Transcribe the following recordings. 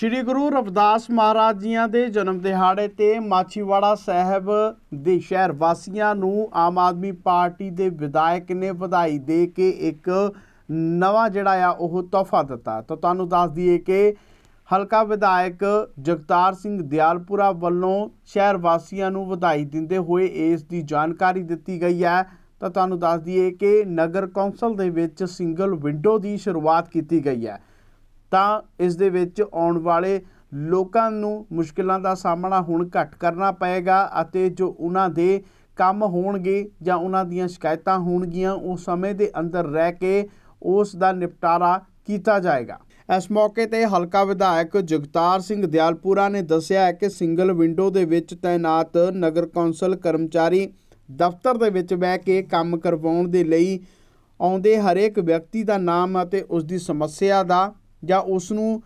ਸ਼੍ਰੀ ਗੁਰੂ ਰਵਿਦਾਸ ਮਹਾਰਾਜ ਜੀਆਂ ਦੇ ਜਨਮ ਦਿਹਾੜੇ ਤੇ ਮਾਛੀਵਾੜਾ ਸਾਹਿਬ ਦੇ ਸ਼ਹਿਰ ਵਾਸੀਆਂ ਨੂੰ ਆਮ ਆਦਮੀ ਪਾਰਟੀ ਦੇ ਵਿਧਾਇਕ ਨੇ ਵਧਾਈ ਦੇ ਕੇ ਇੱਕ ਨਵਾਂ ਜਿਹੜਾ ਆ, ਉਹ ਤੋਹਫਾ ਦਿੱਤਾ। ਤਾਂ ਤੁਹਾਨੂੰ ਦੱਸ ਦਈਏ ਕਿ ਹਲਕਾ ਵਿਧਾਇਕ ਜਗਤਾਰ ਸਿੰਘ ਦਿਆਲਪੁਰਾ ਵੱਲੋਂ ਸ਼ਹਿਰ ਵਾਸੀਆਂ ਨੂੰ ਵਧਾਈ ਦਿੰਦੇ ਹੋਏ ਇਸ ਦੀ ਜਾਣਕਾਰੀ ਦਿੱਤੀ ਗਈ ਹੈ। ਤਾਂ ਤੁਹਾਨੂੰ ਦੱਸ ਦਈਏ ਕਿ ਨਗਰ ਕੌਂਸਲ ਦੇ ਵਿੱਚ ਸਿੰਗਲ ਵਿੰਡੋ ਦੀ ਸ਼ੁਰੂਆਤ ਕੀਤੀ ਗਈ ਹੈ। ਤਾਂ ਇਸ ਦੇ ਵਿੱਚ ਆਉਣ ਵਾਲੇ ਲੋਕਾਂ ਨੂੰ ਮੁਸ਼ਕਿਲਾਂ ਦਾ ਸਾਹਮਣਾ ਹੁਣ ਘੱਟ ਕਰਨਾ ਪਏਗਾ ਅਤੇ ਜੋ ਉਹਨਾਂ ਦੇ ਕੰਮ ਹੋਣਗੇ ਜਾਂ ਉਹਨਾਂ ਦੀਆਂ ਸ਼ਿਕਾਇਤਾਂ ਹੋਣਗੀਆਂ, ਉਹ ਸਮੇਂ ਦੇ ਅੰਦਰ ਰਹਿ ਕੇ ਉਸ ਦਾ ਨਿਪਟਾਰਾ ਕੀਤਾ ਜਾਏਗਾ। ਇਸ ਮੌਕੇ ਤੇ ਹਲਕਾ ਵਿਧਾਇਕ ਜਗਤਾਰ ਸਿੰਘ ਦਿਆਲਪੁਰਾ ਨੇ ਦੱਸਿਆ ਹੈ ਕਿ ਸਿੰਗਲ ਵਿੰਡੋ ਦੇ ਵਿੱਚ ਤਾਇਨਾਤ ਨਗਰ ਕੌਂਸਲ ਕਰਮਚਾਰੀ ਦਫ਼ਤਰ ਦੇ ਵਿੱਚ ਬਹਿ ਕੇ ਕੰਮ ਕਰਵਾਉਣ ਦੇ ਲਈ ਆਉਂਦੇ ਹਰੇਕ ਵਿਅਕਤੀ ਦਾ ਨਾਮ ਅਤੇ ਉਸ ਦੀ ਸਮੱਸਿਆ ਦਾ ਜਾਂ ਉਸ ਨੂੰ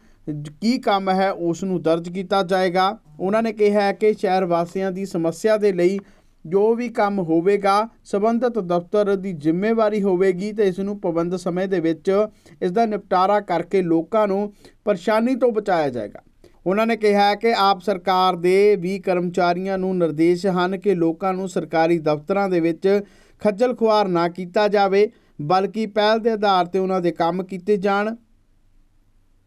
ਕੀ ਕੰਮ ਹੈ ਉਸ ਨੂੰ ਦਰਜ ਕੀਤਾ ਜਾਏਗਾ। ਉਹਨਾਂ ਨੇ ਕਿਹਾ ਹੈ ਕਿ ਸ਼ਹਿਰ ਵਾਸੀਆਂ ਦੀ ਸਮੱਸਿਆ ਦੇ ਲਈ ਜੋ ਵੀ ਕੰਮ ਹੋਵੇਗਾ, ਸਬੰਧਤ ਦਫ਼ਤਰ ਦੀ ਜ਼ਿੰਮੇਵਾਰੀ ਹੋਵੇਗੀ ਤੇ ਇਸ ਨੂੰ ਪਾਬੰਦ ਸਮੇਂ ਦੇ ਵਿੱਚ ਇਸ ਦਾ ਨਿਪਟਾਰਾ ਕਰਕੇ ਲੋਕਾਂ ਨੂੰ ਪਰੇਸ਼ਾਨੀ ਤੋਂ ਬਚਾਇਆ ਜਾਏਗਾ। ਉਹਨਾਂ ਨੇ ਕਿਹਾ ਹੈ ਕਿ ਆਪ ਸਰਕਾਰ ਦੇ ਵੀ ਕਰਮਚਾਰੀਆਂ ਨੂੰ ਨਿਰਦੇਸ਼ ਹਨ ਕਿ ਲੋਕਾਂ ਨੂੰ ਸਰਕਾਰੀ ਦਫ਼ਤਰਾਂ ਦੇ ਵਿੱਚ ਖੱਜਲ ਖੁਆਰ ਨਾ ਕੀਤਾ ਜਾਵੇ, ਬਲਕਿ ਪਹਿਲ ਦੇ ਆਧਾਰ ਤੇ ਉਹਨਾਂ ਦੇ ਕੰਮ ਕੀਤੇ ਜਾਣ।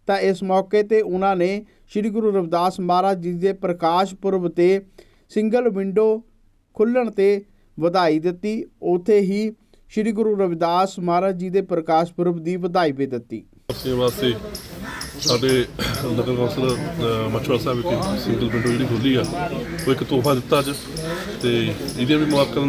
ਤਾਂ ਇਸ ਮੌਕੇ ਤੇ ਉਹਨਾਂ ਨੇ ਸ੍ਰੀ ਗੁਰੂ ਰਵਿਦਾਸ ਮਹਾਰਾਜ ਜੀ ਦੇ ਪ੍ਰਕਾਸ਼ ਪੁਰਬ ਤੇ ਸਿੰਗਲ ਵਿੰਡੋ ਖੁੱਲਣ ਤੇ ਵਧਾਈ ਦਿੱਤੀ। ਉਥੇ ਹੀ ਸ੍ਰੀ ਗੁਰੂ ਰਵਿਦਾਸ ਮਹਾਰਾਜ ਜੀ ਦੇ ਪ੍ਰਕਾਸ਼ ਪੁਰਬ ਦੀ ਵਧਾਈ ਵੀ ਦਿੱਤੀ। ਆਪਣੇ ਵਾਸਤੇ ਸਾਡੇ ਨਗਰ ਕੌਂਸਲ ਅ, ਸਾਹਿਬ ਵਿਖੇ ਸਿੰਗਲ ਵਿੰਡੋ ਜਿਹੜੀ ਖੁੱਲੀ ਆ ਉਹ ਇੱਕ ਤੋਹਫਾ ਦਿੱਤਾ ਅੱਜ ਤੇ ਇਹਦੇ ਵੀ ਮੁਆਫ ਕਰਨ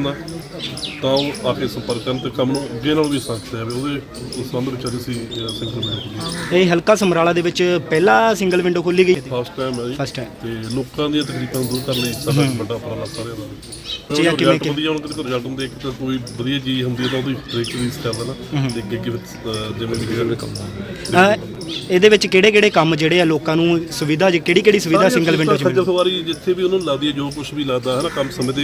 ਤਾਂ ਉਹ ਆ ਕੇ ਸੰਪਰਕ ਕਰਨ ਤੇ ਕੰਮ ਨੂੰ ਅੱਗੇ ਨਾਲੋਂ ਵੀ ਸੰਖਤ ਹੈ। ਉਹਦੇ ਉਸ ਸੰਬੰਧ ਵਿੱਚ ਅੱਜ ਅਸੀਂ ਸਿੰਗਲ ਵਿੰਡੋ ਇਹ ਹਲਕਾ ਸਮਰਾਲਾ ਦੇ ਵਿੱਚ ਪਹਿਲਾ ਸਿੰਗਲ ਵਿੰਡੋ ਖੋਲੀ ਗਈ ਫਸਟ ਟਾਈਮ ਹੈ ਜੀ। First time। ਤੇ ਲੋਕਾਂ ਦੀਆਂ ਤਕਲੀਫਾਂ ਦੂਰ ਕਰਨ ਲਈ ਸਾਡਾ ਇੱਕ ਵੱਡਾ ਉਪਰਾਲਾ ਸਾਰਿਆਂ ਦਾ। ਜੀ, ਜੀ ਆ ਕਿਵੇਂ- ਕਿਵੇਂ ਵਧੀਆ ਹੁਣ ਕਿਤੇ ਰਿਜ਼ਲਟ ਹੁੰਦੇ ਇੱਕ ਤਾਂ ਕੋਈ ਵਧੀਆ ਚੀਜ਼ ਹੁੰਦੀ ਹੈ ਤਾਂ ਉਹਦੀ ਟ੍ਰਿਕ ਯੂਜ਼ ਕਰ ਲੈਣਾ ਤੇ ਅੱਗੇ ਅੱਗੇ ਵਿੱਚ, ਅ, ਜਿਵੇਂ ਵੀ ਜਿਹੜਾ ਕੰਮ ਅਹ ਇਹਦੇ ਵਿੱਚ ਕਿਹੜੇ ਕਿਹੜੇ ਕੰਮ ਜਿਹੜੇ ਆ ਲੋਕਾਂ ਨੂੰ ਸੁਵਿਧਾ ਕਿਹੜੀ ਕਿਹੜੀ ਸੁਵਿਧਾ ਸਿੰਗਲ ਵਿੰਡੋ ਚ ਖੱਜਲ ਮਿਲਦੀ? ਖਵਾਰੀ ਜਿੱਥੇ ਵੀ ਉਹਨੂੰ ਲੱਗਦੀ ਹੈ ਜੋ ਕੁਝ ਵੀ ਲੱਗਦਾ ਹੈ ਨਾ ਕੰਮ ਸਮੇਂ ਤੇ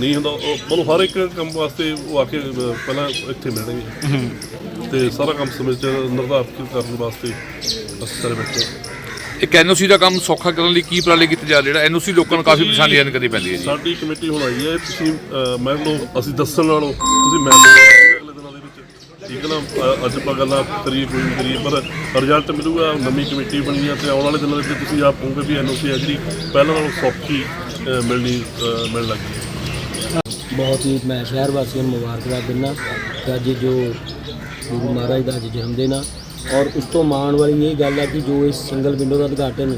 ਨਹੀਂ ਹੁੰਦਾ। ਉਹ ਉਹਨੂੰ ਹਰ ਇੱਕ ਕੰਮ ਵਾਸਤੇ ਉਹ ਆ ਕੇ ਪਹਿਲਾਂ ਇੱਥੇ ਮਿਲਣਗੇ। ਤੇ ਸਾਰਾ ਕੰਮ ਸਮੇਂ ਚ ਨਿਰਧਾਰਿਤ ਕਰਨ ਵਾਸਤੇ ਅਸੀਂ ਸਾਰੇ ਬੈਠੇ ਹਾਂ। ਇੱਕ ਐਨਓਸੀ ਦਾ ਕੰਮ ਸੌਖਾ ਕਰਨ ਲਈ ਕੀ ਉਪਰਾਲੇ ਕੀਤੇ ਜਾ ਰਹੇ? ਜਿਹੜਾ ਐਨਓਸੀ ਲੋਕਾਂ ਨੂੰ ਕਾਫੀ ਪਰੇਸ਼ਾਨੀ ਆਨ ਕਰਨੀ ਪੈਂਦੀ ਹੈ ਜੀ। ਸਾਡੀ ਕਮੇਟੀ ਹੁਣ ਆਈ ਹੈ ਤੁਸੀਂ ਅ, ਮੰਨ ਲਓ ਅਸੀਂ ਦੱਸਣ ਨਾਲੋਂ ਤੁਸੀਂ ਮੈਂ ਅਗਲੇ ਦਿਨਾਂ ਦੇ ਵਿੱਚ। ਠੀਕ ਹੈ ਨਾ? ਅ, ਅੱਜ ਆਪਾਂ ਗੱਲਾਂ ਕਰੀਏ ਕੋਈ ਵੀ ਕਰੀਏ ਪਰ ਰਿਜ਼ਲਟ ਮਿਲੂਗਾ ਨਵੀਂ ਕਮੇਟੀ ਬਣੀ ਹੈ ਤੇ ਆਉਣ ਵਾਲੇ ਦਿਨਾਂ ਦੇ ਵਿੱਚ ਤੁਸੀਂ ਆਪ ਕਹੋਗੇ ਵੀ ਐਨਓਸੀ ਹੈ ਜਿਹੜੀ ਪਹਿਲਾਂ ਨਾਲੋਂ ਸੌਖੀ ਅ, ਮਿਲਣੀ ਅ, ਮਿਲਣ ਲੱਗੀ ਹੈ। ਬਹੁਤ ਹੀ ਮੈਂ ਸ਼ਹਿਰ ਵਾਸੀਆਂ ਨੂੰ ਮੁਬਾਰਕਬਾਦ ਦਿੰਦਾ ਕਿ ਅੱਜ ਜੋ ਗੁਰੂ ਮਹਾਰਾਜ ਦਾ ਅੱਜ ਜਨਮ ਦਿਨ ਆ ਔਰ ਉਸ ਤੋਂ ਮਾਣ ਵਾਲੀ ਇਹ ਗੱਲ ਆ ਕਿ ਜੋ ਇਸ ਸਿੰਗਲ ਵਿੰਡੋ ਦਾ ਉਦਘਾਟਨ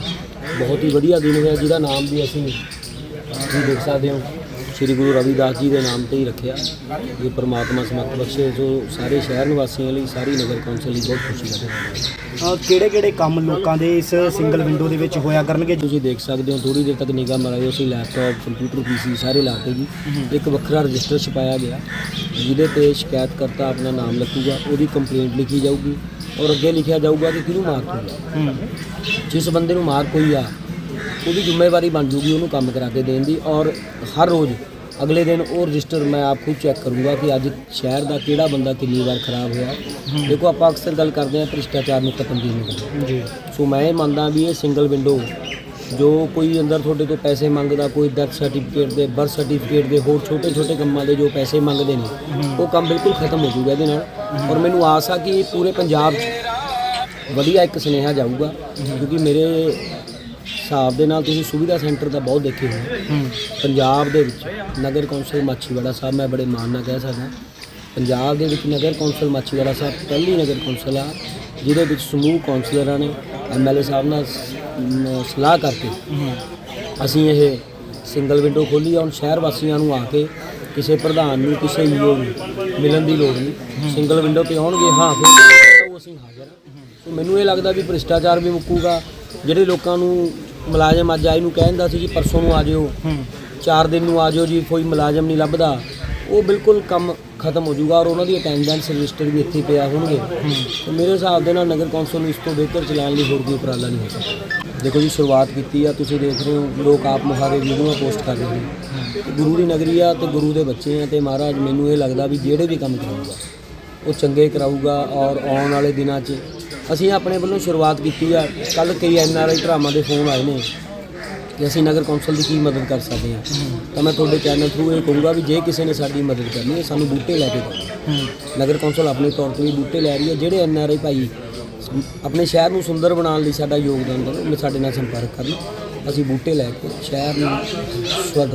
ਬਹੁਤ ਹੀ ਵਧੀਆ ਦਿਨ ਹੋਇਆ, ਜਿਹਦਾ ਨਾਮ ਵੀ ਅਸੀਂ ਤੁਸੀਂ ਦੇਖ ਸਕਦੇ ਹੋ। ਸ੍ਰੀ ਗੁਰੂ ਰਵਿਦਾਸ ਜੀ ਦੇ ਨਾਮ ਤੇ ਹੀ ਰੱਖਿਆ ਇਹ ਪ੍ਰਮਾਤਮਾ ਸਮਤ ਬਖਸ਼ੇ ਜੋ ਸਾਰੇ ਸ਼ਹਿਰ ਨਿਵਾਸੀਆਂ ਲਈ ਸਾਰੀ ਨਗਰ ਕੌਂਸਲ ਲਈ ਬਹੁਤ ਖੁਸ਼ੀ ਦਾ ਦਿਨ ਹੈ। ਕਿਹੜੇ ਕਿਹੜੇ ਕੰਮ ਲੋਕਾਂ ਦੇ ਇਸ ਸਿੰਗਲ ਵਿੰਡੋ ਦੇ ਵਿੱਚ ਹੋਇਆ ਕਰਨਗੇ? ਤੁਸੀਂ ਦੇਖ ਸਕਦੇ ਹੋ ਥੋੜੀ ਦੇਰ ਤੱਕ ਨਿਗਾਹ ਮਾਰਾਇਓ ਅਸੀਂ ਲੈਪਟਾਪ ਕੰਪਿਊਟਰ ਪੀਸੀ ਸਾਰੇ ਲਾਤੇ ਜੀ। ਇੱਕ ਵੱਖਰਾ ਰਜਿਸਟਰ ਛਪਾਇਆ ਗਿਆ ਜਿਹਦੇ ਤੇ ਸ਼ਿਕਾਇਤਕਰਤਾ ਆਪਣਾ ਨਾਮ ਲਿਖੂਗਾ ਉਹਦੀ ਕੰਪਲੇਂਟ ਲਿਖੀ ਜਾਊਗੀ ਔਰ ਅੱਗੇ ਲਿਖਿਆ ਜਾਊਗਾ ਕਿ ਕਿਹਨੂੰ ਮਾਰਕ ਹੋਈ ਆ ਜਿਸ ਬੰਦੇ ਨੂੰ ਮਾਰਕ ਹੋਈ ਆ ਉਹਦੀ ਜ਼ਿੰਮੇਵਾਰੀ ਬਣ ਜੂਗੀ ਉਹਨੂੰ ਕੰਮ ਕਰਾ ਕੇ ਦੇਣ ਦੀ ਔਰ ਹਰ ਰੋਜ਼ ਅਗਲੇ ਦਿਨ ਉਹ ਰਜਿਸਟਰ ਮੈਂ ਆਪ ਖੁਦ ਚੈੱਕ ਕਰੂੰਗਾ ਕਿ ਅੱਜ ਸ਼ਹਿਰ ਦਾ ਕਿਹੜਾ ਬੰਦਾ ਕਿੰਨੀ ਵਾਰ ਖਰਾਬ ਹੋਇਆ। ਦੇਖੋ ਆਪਾਂ ਅਕਸਰ ਗੱਲ ਕਰਦੇ ਹਾਂ ਭ੍ਰਿਸ਼ਟਾਚਾਰ ਨੂੰ ਖਤਮ ਕਰਨਾ ਜੀ। ਸੋ ਮੈਂ ਇਹ ਮੰਨਦਾ ਵੀ ਇਹ ਸਿੰਗਲ ਵਿੰਡੋ ਜੋ ਕੋਈ ਅੰਦਰ ਤੁਹਾਡੇ ਤੋਂ ਪੈਸੇ ਮੰਗਦਾ ਕੋਈ ਡੈਥ ਸਰਟੀਫਿਕੇਟ ਦੇ ਬਰਥ ਸਰਟੀਫਿਕੇਟ ਦੇ ਹੋਰ ਛੋਟੇ ਛੋਟੇ ਕੰਮਾਂ ਦੇ ਜੋ ਪੈਸੇ ਮੰਗਦੇ ਨੇ ਉਹ ਕੰਮ ਬਿਲਕੁਲ ਖਤਮ ਹੋ ਜਾਊਗਾ ਇਹਦੇ ਨਾਲ। ਔਰ ਮੈਨੂੰ ਆਸ ਆ ਕਿ ਪੂਰੇ ਪੰਜਾਬ 'ਚ ਵਧੀਆ ਇੱਕ ਸੁਨੇਹਾ ਜਾਊਗਾ ਕਿਉਂਕਿ ਮੇਰੇ ਹਿਸਾਬ ਦੇ ਨਾਲ ਤੁਸੀਂ ਸੁਵਿਧਾ ਸੈਂਟਰ ਤਾਂ ਬਹੁਤ ਦੇਖੇ ਹੋਣੇ। ਪੰਜਾਬ ਦੇ ਵਿੱਚ ਨਗਰ ਕੌਂਸਲ ਮਾਛੀਵਾੜਾ ਸਾਹਿਬ ਮੈਂ ਬੜੇ ਮਾਣ ਨਾਲ ਕਹਿ ਸਕਦਾ। ਪੰਜਾਬ ਦੇ ਵਿੱਚ ਨਗਰ ਕੌਂਸਲ ਮਾਛੀਵਾੜਾ ਸਾਹਿਬ ਪਹਿਲੀ ਨਗਰ ਕੌਂਸਲ ਆ ਜਿਹਦੇ ਵਿੱਚ ਸਮੂਹ ਕੌਂਸਲਰਾਂ ਨੇ ਐਮਐਲਏ ਸਾਹਿਬ ਨਾਲ ਸਲਾਹ ਕਰਕੇ ਅਸੀਂ ਇਹ ਸਿੰਗਲ ਵਿੰਡੋ ਖੋਲੀ ਆ ਹੁਣ ਸ਼ਹਿਰ ਵਾਸੀਆਂ ਨੂੰ ਆ ਕੇ ਕਿਸੇ ਪ੍ਰਧਾਨ ਨੂੰ ਕਿਸੇ ਈਓ ਨੂੰ ਮਿਲਣ ਦੀ ਲੋੜ ਨਹੀਂ। ਸਿੰਗਲ ਵਿੰਡੋ ਤੇ ਆਉਣਗੇ ਹਾਂ ਫਿਰ ਉਹ ਅਸੀਂ ਹਾਜ਼ਰ ਹਾਂ। ਸੋ ਮੈਨੂੰ ਇਹ ਲੱਗਦਾ ਵੀ ਭ੍ਰਿਸ਼ਟਾਚਾਰ ਵੀ ਮੁੱਕੂਗਾ ਜਿਹੜੇ ਲੋਕਾਂ ਨੂੰ ਮੁਲਾਜ਼ਮ ਅੱਜ ਆਏ ਨੂੰ ਕਹਿੰਦਾ ਸੀ ਜੀ ਪਰਸੋਂ ਨੂੰ ਆ ਜਿਓ। ਚਾਰ ਦਿਨ ਨੂੰ ਆ ਜਿਓ ਜੀ ਕੋਈ ਮੁਲਾਜ਼ਮ ਨਹੀਂ ਲੱਭਦਾ। ਉਹ ਬਿਲਕੁਲ ਕੰਮ ਖਤਮ ਹੋ ਜਾਊਗਾ ਔਰ ਉਹਨਾਂ ਦੀ ਅਟੈਂਡੈਂਸ ਰਜਿਸਟਰ ਵੀ ਇੱਥੇ ਪਿਆ ਹੋਣਗੇ। ਤੇ ਮੇਰੇ ਹਿਸਾਬ ਦੇ ਨਾਲ ਨਗਰ ਕੌਂਸਲ ਨੂੰ ਇਸ ਤੋਂ ਬਿਹਤਰ ਚਲਾਉਣ ਲਈ ਹੋਰ ਕੋਈ ਉਪਰਾਲਾ ਨਹੀਂ ਹੋ ਸਕਦਾ ਦੇਖੋ ਜੀ ਸ਼ੁਰੂਆਤ ਕੀਤੀ ਆ ਤੁਸੀਂ ਦੇਖ ਰਹੇ ਹੋ ਲੋਕ ਆਪ ਮੁਹਾਰੇ ਵੀਡੀਓ ਪੋਸਟ ਕਰ ਰਹੇ ਨੇ। ਗੁਰੂ ਦੀ ਨਗਰੀ ਆ ਤੇ ਗੁਰੂ ਦੇ ਬੱਚੇ ਆ ਤੇ ਮਹਾਰਾਜ ਮੈਨੂੰ ਇਹ ਲੱਗਦਾ ਵੀ ਜਿਹੜੇ ਵੀ ਕੰਮ ਕਰਾਊਗਾ ਉਹ ਚੰਗੇ ਕਰਾਊਗਾ ਔਰ ਆਉਣ ਵਾਲੇ ਦਿਨਾਂ 'ਚ ਅਸੀਂ ਆਪਣੇ ਵੱਲੋਂ ਸ਼ੁਰੂਆਤ ਕੀਤੀ ਆ। ਕੱਲ ਕਈ ਐਨ ਆਰ ਆਈ ਭਰਾਵਾਂ ਦੇ ਫੋਨ ਆਏ ਨੇ ਕਿ ਅਸੀਂ ਨਗਰ ਕੌਂਸਲ ਦੀ ਕੀ ਮਦਦ ਕਰ ਸਕਦੇ ਹਾਂ। ਤਾਂ ਮੈਂ ਤੁਹਾਡੇ ਚੈਨਲ ਥਰੂ ਇਹ ਕਹੂੰਗਾ ਵੀ ਜੇ ਕਿਸੇ ਨੇ ਸਾਡੀ ਮਦਦ ਕਰਨੀ ਹੈ, ਸਾਨੂੰ ਬੂਟੇ ਲੈ ਕੇ ਦਿਓ ਨਗਰ ਕੌਂਸਲ ਆਪਣੇ ਤੌਰ ਤੇ ਵੀ ਬੂਟੇ ਲੈ ਰਹੀ ਹੈ। ਜਿਹੜੇ ਐਨ ਆਰ ਆਈ ਭਾਈ ਆਪਣੇ ਸ਼ਹਿਰ ਨੂੰ ਸੁੰਦਰ ਬਣਾਉਣ ਲਈ ਸਾਡਾ ਯੋਗਦਾਨ ਦੇਣ, ਉਹ ਸਾਡੇ ਨਾਲ ਸੰਪਰਕ ਕਰਨ। ਅਸੀਂ ਬੂਟੇ ਲੈ ਕੇ ਸ਼ਹਿਰ ਨੂੰ ਸਵਰਗ